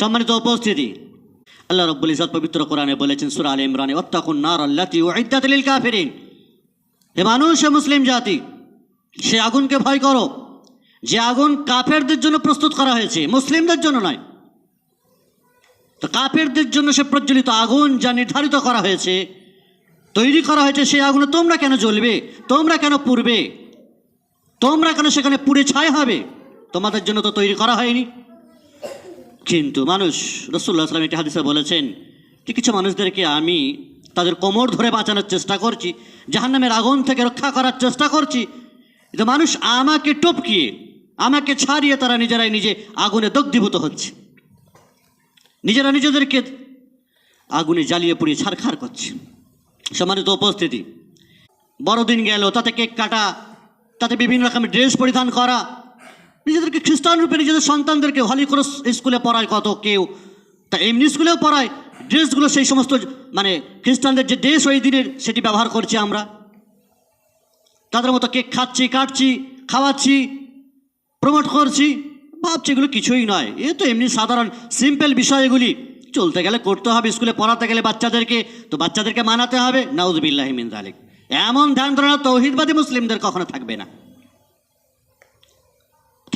সম্মানিত উপস্থিতি। আল্লাহ রব্বুল ইজাত পবিত্র কোরআনে বলেছেন, সুরা আল ইমরানে অত্তাকুন নার আল্লাতি ওয়াইদাত লিল কাফিরিন। হে মানুষ, হে মুসলিম জাতি, সে আগুনকে ভয় করো। যে আগুন কাফেরদের জন্য প্রস্তুত করা হয়েছে, মুসলিমদের জন্য নয়। তো কাফেরদের জন্য সে প্রজ্বলিত আগুন যা নির্ধারিত করা হয়েছে, তৈরি করা হয়েছে, সেই আগুনে তোমরা কেন জ্বলবে? তোমরা কেন পুড়বে? তোমরা কেন সেখানে পুড়ে ছাই হবে? তোমাদের জন্য তো তৈরি করা হয়নি। কিন্তু মানুষ রসুল্লাহ আসলাম একটি হাদিসে বলেছেন যে কিছু মানুষদেরকে আমি তাদের কোমর ধরে বাঁচানোর চেষ্টা করছি, জাহান্নামের আগুন থেকে রক্ষা করার চেষ্টা করছি। কিন্তু মানুষ আমাকে টপকিয়ে, আমাকে ছাড়িয়ে তারা নিজেরাই নিজে আগুনে দগ্ধীভূত হচ্ছে। নিজেরা নিজেদেরকে আগুনে জ্বালিয়ে পুড়িয়ে ছাড়খাড় করছে। সম্মানিত উপস্থিতি, বড়দিন গেল, তাতে কেক কাটা, তাতে বিভিন্ন রকমের ড্রেস পরিধান করা নিজেদেরকে খ্রিস্টান রূপে, নিজেদের সন্তানদেরকে হলি ক্রস স্কুলে পড়ায় কত কেউ? তা এমনি স্কুলেও পড়ায়। ড্রেসগুলো সেই সমস্ত মানে খ্রিস্টানদের যে ড্রেস ওই দিনের, সেটি ব্যবহার করছি আমরা। তাদের মতো কেক খাচ্ছি, কাটছি, খাওয়াচ্ছি প্রমোট করছি। ভাবছি এগুলো কিছুই নয়। এ তো এমনি সাধারণ সিম্পল বিষয় এগুলি। চলতে গেলে করতে হবে স্কুলে পড়াতে গেলে বাচ্চাদেরকে। তো বাচ্চাদেরকে মানাতে হবে। নাউজবিল্লাহ মিন জালিক এমন ধ্যান ধারণা তৌহিদবাদী মুসলিমদের কখনো থাকবে না।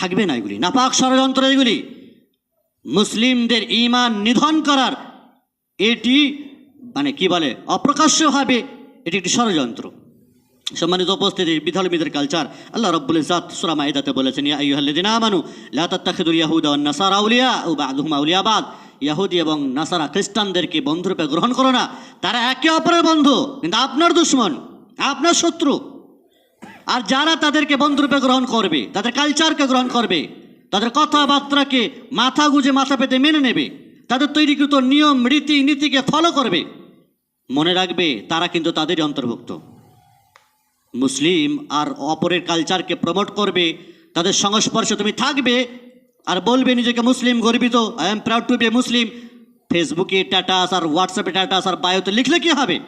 থাকবে না এগুলি। না নাপাক ষড়যন্ত্র এগুলি। মুসলিমদের ইমান নিধন করার এটি মানে কি বলে? অপ্রকাশ্যভাবে এটি একটি ষড়যন্ত্র। সম্মানিত উপস্থিতি বিধর্মীদের কালচার আল্লাহ রব্বুল ইজাত সূরা বলেছেন, ইয়া আইয়ুহাল্লাযিনা আমানু, লা ইয়াহুদা ওয়ান নাসারা আউলিয়া, ও বা'দুহুম আউলিয়া বাদ। ইহুদি এবং নাসারা খ্রিস্টানদেরকে বন্ধুরূপে গ্রহণ করো না। তারা একে অপরের বন্ধু, কিন্তু আপনার দুশ্মন, আপনার শত্রু। আর যারা তাদেরকে বন্ধুরূপে গ্রহণ করবে, তাদের কালচারকে গ্রহণ করবে, তাদের কথাবার্তাকে মাথা গুজে মাথা পেতে মেনে নেবে, তাদের তৈরিকৃত নিয়ম, রীতি, নীতিকে ফলো করবে, মনে রাখবে তারা কিন্তু তাদেরই অন্তর্ভুক্ত। মুসলিম আর অপরের কালচারকে প্রমোট করবে, তাদের সংস্পর্শে তুমি থাকবে আর বলবে নিজেকে মুসলিম, গর্বিত I am proud to be Muslim ফেসবুকে স্ট্যাটাস আর হোয়াটসঅ্যাপে স্ট্যাটাস আর বায়োতে লিখলে কী হবে?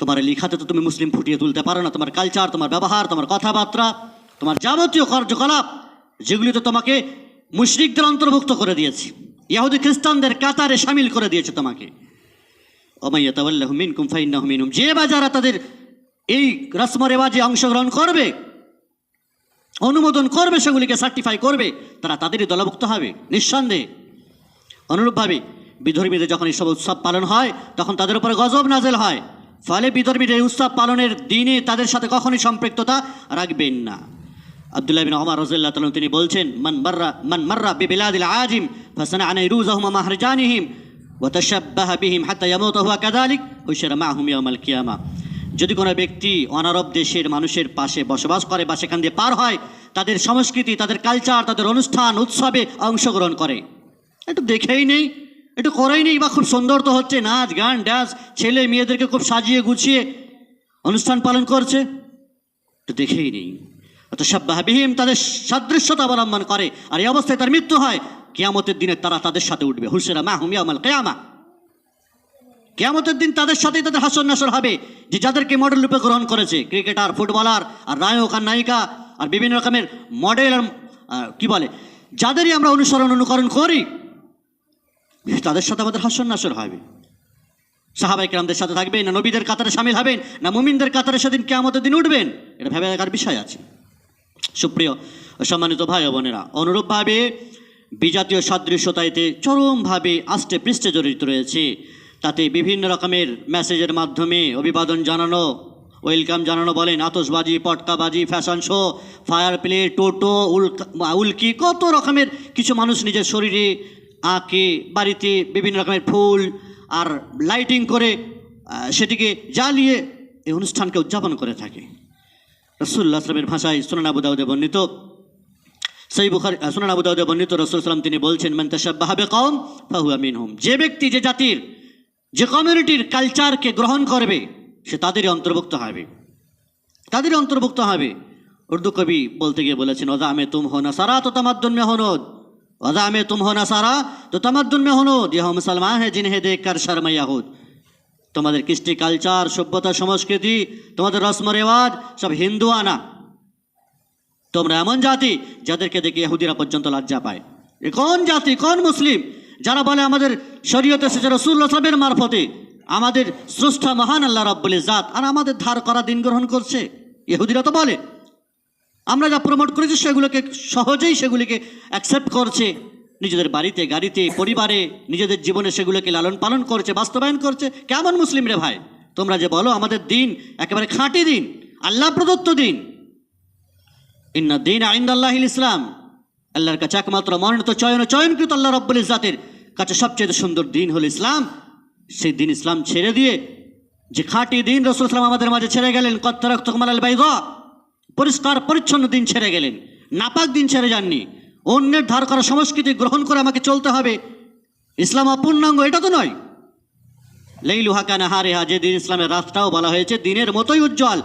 তোমার লিখাতে তো তুমি মুসলিম ফুটিয়ে তুলতে পারো না, তোমার কালচার তোমার ব্যবহার, তোমার কথাবার্তা, তোমার যাবতীয় কার্যকলাপ, যেগুলি তো তোমাকে মুশরিকদের অন্তর্ভুক্ত করে দিয়েছে। ইয়াহুদি খ্রিস্টানদের কাতারে সামিল করে দিয়েছে তোমাকে। ফাইন্নাহু মিনহুম যে বা যারা তাদের এই রসম রেওয়াজে অংশগ্রহণ করবে, অনুমোদন করবে, সেগুলিকে সার্টিফাই করবে, তারা তাদেরই দলভুক্ত হবে, নিঃসন্দেহে। অনুরূপভাবে বিধর্মীদের যখন এইসব উৎসব পালন হয়, তখন তাদের উপরে গজব নাজেল হয়। ফলে বিধর্মীদের এই উৎসব পালনের দিনে তাদের সাথে কখনই সম্পৃক্ততা রাখবেন না। আব্দুল্লাহ বিন ওমর রাদিয়াল্লাহু তাআলা তিনি বলছেন, মান মাররা মান মাররা বিবিলাদিল আজিম ফাসানা আন ইরুজাহুম ওয়া মাহরজানিহিম ওয়া তাশাব্বাহা বিহিম হাত্তা ইয়ামুতা, হুয়া কাযালিক, হুশিরা মাহুম ইয়াউমাল কিয়ামা। যদি কোনো ব্যক্তি অনারব দেশের মানুষের পাশে বসবাস করে বা সেখান দিয়ে পার হয়, তাদের সংস্কৃতি, তাদের কালচার তাদের অনুষ্ঠান, উৎসবে অংশগ্রহণ করে। একটু দেখেই নেই। একটু করেই নেই বা খুব সুন্দর তো হচ্ছে, নাচ, গান, ডান্স, ছেলে মেয়েদেরকে খুব সাজিয়ে গুছিয়ে অনুষ্ঠান পালন করছে। তো দেখেই নেই। অত সাব্বাহাবিহীম তাদের সাদৃশ্যতা অবলম্বন করে, আর এই অবস্থায় তার মৃত্যু হয়, কেয়ামতের দিনে তারা তাদের সাথে উঠবে। হুসেরা মা হুমিয়া মাল কেয়ামা। কেয়ামতের দিন তাদের সাথেই তাদের হাসর নাসর হবে, যে যাদেরকে মডেল রূপে গ্রহণ করেছে, ক্রিকেটার, ফুটবলার, আর নায়ক, আর নায়িকা, আর বিভিন্ন রকমের মডেল আর কি বলে, যাদেরই আমরা অনুসরণ, অনুকরণ করি তাদের সাথে আমাদের হাসর নাসর হবে। সাহাবাই কেরামদের সাথে থাকবেন, না নবীদের কাতারে সামিল হবেন, না মুমিনদের কাতারে সেদিন কেয়ামতের দিন উঠবেন, এটা ভেবে দেখার বিষয় আছে। সুপ্রিয়, সম্মানিত ভাই বোনেরা, অনুরূপভাবে বিজাতীয় সাদৃশ্যতা এতে চরমভাবে আষ্টে পৃষ্ঠে জড়িত রয়েছে। তাতে বিভিন্ন রকমের মেসেজের মাধ্যমে অভিবাদন জানানো, ওয়েলকাম জানানো বলেন আতসবাজি পটকাবাজি, ফ্যাশন শো, ফায়ার প্লে, টোটো, উল্কা, উল্কি, কত রকমের কিছু মানুষ নিজের শরীরে আঁকে, বাড়িতে বিভিন্ন রকমের ফুল আর লাইটিং করে সেটিকে জ্বালিয়ে এই অনুষ্ঠানকে উদযাপন করে থাকে। রসুল্লাহ আসলামের ভাষায় সুনান আবু দাউদে বর্ণিত, সেই বুখারি সুনান বর্ণিত রসুল সালাম তিনি বলছেন, মান তাশাব্বাহাবে কওম ফাহুয়া মিনহুম। যে ব্যক্তি, যে জাতির, যে কমিউনিটির কালচারকে গ্রহণ করবে, সে তাদেরই অন্তর্ভুক্ত হবে। তাদেরই অন্তর্ভুক্ত হবে। উর্দু কবি বলতে গিয়ে বলেছেন ওদা আমে তুম হো না সারা তো তামাদ্দুন মে হনুদ তুম হো না সারা তো তামাদ্দুন মে হনুদ ইহ মুসলমান হে, জিনহে দেখ কর শর্মা ইয়াহুদ। তোমাদের কৃষ্টি কালচার, সভ্যতা, সংস্কৃতি, তোমাদের রসম রেওয়াজ, সব হিন্দু আনা। তোমরা এমন জাতি যাদেরকে দেখে ইহুদিরা পর্যন্ত লজ্জা পায়। এ কোন জাতি, কোন মুসলিম, যারা বলে আমাদের শরীয়তে এসেছে রসুল্লাহ সাহেবের মারফতে, আমাদের স্রষ্টা মহান আল্লাহ রব্বুল জাত আর আমাদের ধার করা দিন গ্রহণ করছে। ইহুদিরা তো বলে আমরা যা প্রমোট করেছি সেগুলোকে সহজেই সেগুলিকে অ্যাকসেপ্ট করছে। নিজেদের বাড়িতে, গাড়িতে, পরিবারে, নিজেদের জীবনে সেগুলোকে লালন পালন করছে, বাস্তবায়ন করছে। কেমন মুসলিম রে ভাই? তোমরা যে বলো, আমাদের দিন একেবারে খাঁটি দিন, আল্লাহ প্রদত্ত দিন। ইন্না দিন আইন্দাল্লাহ ইসলাম। আল্লাহর কাছে একমাত্র মনোনীত চয়ন, চয়নকৃত আল্লাহ রব্বুল ইজাতের কাছে সবচেয়ে সুন্দর দিন হল ইসলাম। সেই দিন ইসলাম ছেড়ে দিয়ে যে খাঁটি দিন রসুল ইসলাম আমাদের মাঝে ছেড়ে গেলেন কত্তরক তকমাল আল বাইদা। পরিষ্কার, পরিচ্ছন্ন দিন ছেড়ে গেলেন। নাপাক দিন ছেড়ে যাননি। অন্যের ধার করা সংস্কৃতি গ্রহণ করে আমাকে চলতে হবে। ইসলাম অপূর্ণাঙ্গ, এটা তো নয়। লেই লেইলু হাকানা হারেহা যে দিন ইসলামের রাতটাও বলা হয়েছে, দিনের মতোই উজ্জ্বল,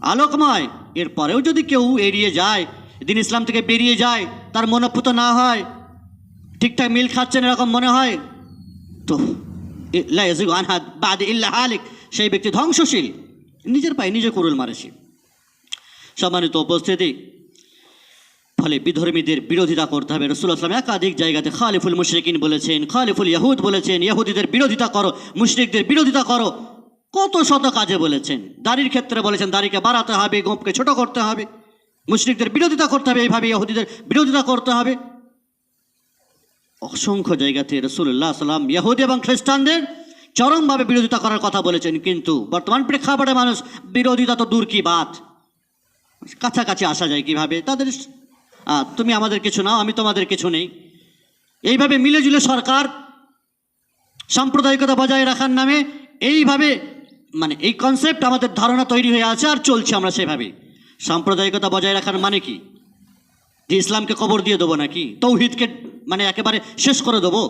আলোকময়। এরপরেও যদি কেউ এড়িয়ে যায় দিন ইসলাম থেকে বেরিয়ে যায়, তার মনোপুত না হয়, ঠিকঠাক মিল খাচ্ছেন এরকম মনে হয়, তো ই- আনহা বাদ ইল্লা হালিক, সেই ব্যক্তি ধ্বংসশীল। নিজের পায়ে নিজে কুরুল মারেছি। সম্মানিত উপস্থিতি। ফলে বিধর্মীদের বিরোধিতা করতে হবে। রসুল আসলাম একাধিক জায়গাতে খালিফুল মুশরিকিন বলেছেন, খালিফুল ইয়াহুদ বলেছেন, ইয়াহুদিদের বিরোধিতা করো, মুশরিকদের বিরোধিতা করো। কত শত কাজে বলেছেন। দাড়ির ক্ষেত্রে বলেছেন, দাড়িকে বাড়াতে হবে গোপকে ছোট করতে হবে। মুশরিকদের বিরোধিতা করতে হবে, এইভাবে ইহুদিদের বিরোধিতা করতে হবে। অসংখ্য জায়গাতে রসুল্লাহ সাল্লাম ইহুদি এবং খ্রিস্টানদের চরমভাবে বিরোধিতা করার কথা বলেছেন। কিন্তু বর্তমান প্রেক্ষাপটে মানুষ বিরোধিতা তো দূর কি বাত? কাছাকাছি আসা যায় কীভাবে? তাদের তুমি আমাদের কিছু নাও, আমি তোমাদের কিছু নেই। এইভাবে মিলেজুলে সরকার সাম্প্রদায়িকতা বজায় রাখার নামে এইভাবে মানে এই কনসেপ্ট আমাদের ধারণা তৈরি হয়ে আছে আর চলছে আমরা সেভাবে। সাম্প্রদায়িকতা বজায় রাখার মানে কি? যে ইসলামকে কবর দিয়ে দেবো নাকি? তৌহিদকে মানে একেবারে শেষ করে দেবো?